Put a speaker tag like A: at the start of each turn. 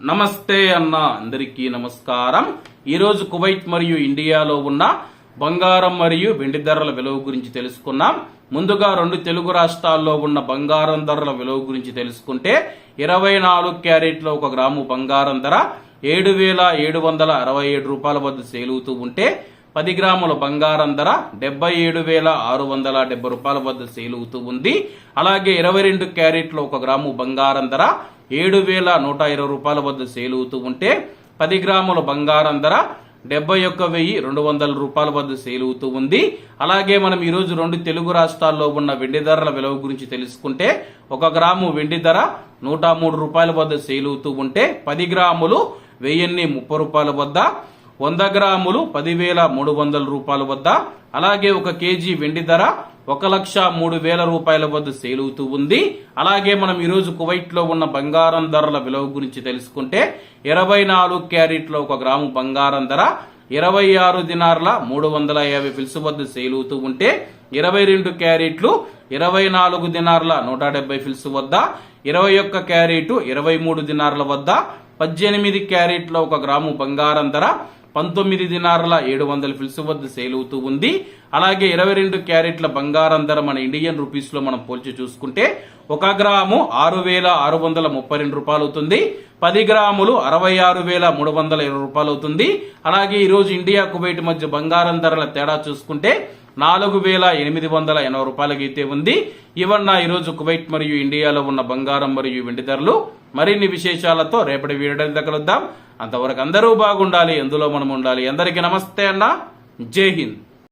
A: నమస్తే అన్న అందరికీ నమస్కారం. ఈరోజు కువైట్ మరియు ఇండియాలో ఉన్న బంగారం మరియు వెండి ధరల విలువ గురించి తెలుసుకున్నాం. ముందుగా రెండు తెలుగు రాష్ట్రాల్లో ఉన్న బంగారం ధరల విలువ గురించి తెలుసుకుంటే ఇరవై నాలుగు క్యారెట్ల ఒక గ్రాము బంగారం ధర ఏడు వేల ఏడు వందల అరవై ఏడు రూపాయల వద్ద సేలుతూ ఉంటే పది గ్రాముల బంగారం ధర డెబ్బై ఏడు వేల ఆరు వందల డెబ్బై రూపాయల వద్ద సేలుతూ ఉంది అలాగే ఇరవై రెండు క్యారెట్లు ఒక గ్రాము బంగారం ధర ఏడు వేల నూట ఇరవై రూపాయల వద్ద సేలుతూ ఉంటే పది గ్రాముల బంగారం ధర డెబ్బై ఒక్క వెయ్యి రెండు వందల రూపాయల వద్ద సేలుతూ ఉంది. అలాగే మనం ఈరోజు రెండు తెలుగు రాష్ట్రాల్లో ఉన్న వెండి ధరల విలువ గురించి తెలుసుకుంటే ఒక గ్రాము వెండి ధర నూట మూడు రూపాయల వద్ద సేలుతూ ఉంటే పది గ్రాములు వెయ్యిన్ని ముప్పై రూపాయల వద్ద వంద గ్రాములు పదివేల మూడు వందల రూపాయల వద్ద అలాగే ఒక కేజీ వెండి ధర ఒక లక్ష మూడు వేల రూపాయల వద్ద సేలుతూ ఉంది. అలాగే మనం ఈరోజు కువైట్లో ఉన్న బంగారం ధరల విలువ గురించి తెలుసుకుంటే ఇరవై నాలుగు క్యారెట్ల ఒక గ్రాము బంగారం ధర ఇరవై ఆరు దినార్ల మూడు వందల యాభై ఫిల్స్ వద్ద సేలుతూ ఉంటే ఇరవై రెండు క్యారెట్లు ఇరవై నాలుగు దినార్ల నూట డెబ్బై ఫిల్స్ వద్ద ఇరవై ఒక్క క్యారెట్ ఇరవై మూడు దినార్ల వద్ద పద్దెనిమిది క్యారెట్ల ఒక గ్రాము బంగారం ధర పంతొమ్మిది దినార్ల ఏడు వందల ఫిల్స్ వద్ద సేల్ అవుతూ ఉంది. అలాగే ఇరవై రెండు క్యారెట్ల బంగారం ధర మన ఇండియన్ రూపీస్లో మనం పోల్చి చూసుకుంటే ఒక గ్రాము ఆరు వేల ఆరు వందల ముప్పై రెండు రూపాయలు అవుతుంది. పది గ్రాములు అరవై ఆరు వేల మూడు వందల ఇరవై రూపాయలు అవుతుంది. అలాగే ఈ రోజు ఇండియా కువైట్ మధ్య బంగారం ధరల తేడా చూసుకుంటే నాలుగు వేల ఎనిమిది వందల ఎనభై రూపాయలకి అయితే ఉంది. ఇవన్న ఈరోజు కువైట్ మరియు ఇండియాలో ఉన్న బంగారం మరియు వెండి ధరలు. మరిన్ని విశేషాలతో రేపటి వీడియో కలుద్దాం. అంతవరకు అందరూ బాగుండాలి. ఎందులో మనం ఉండాలి. అందరికీ నమస్తే అన్న. జై హింద్.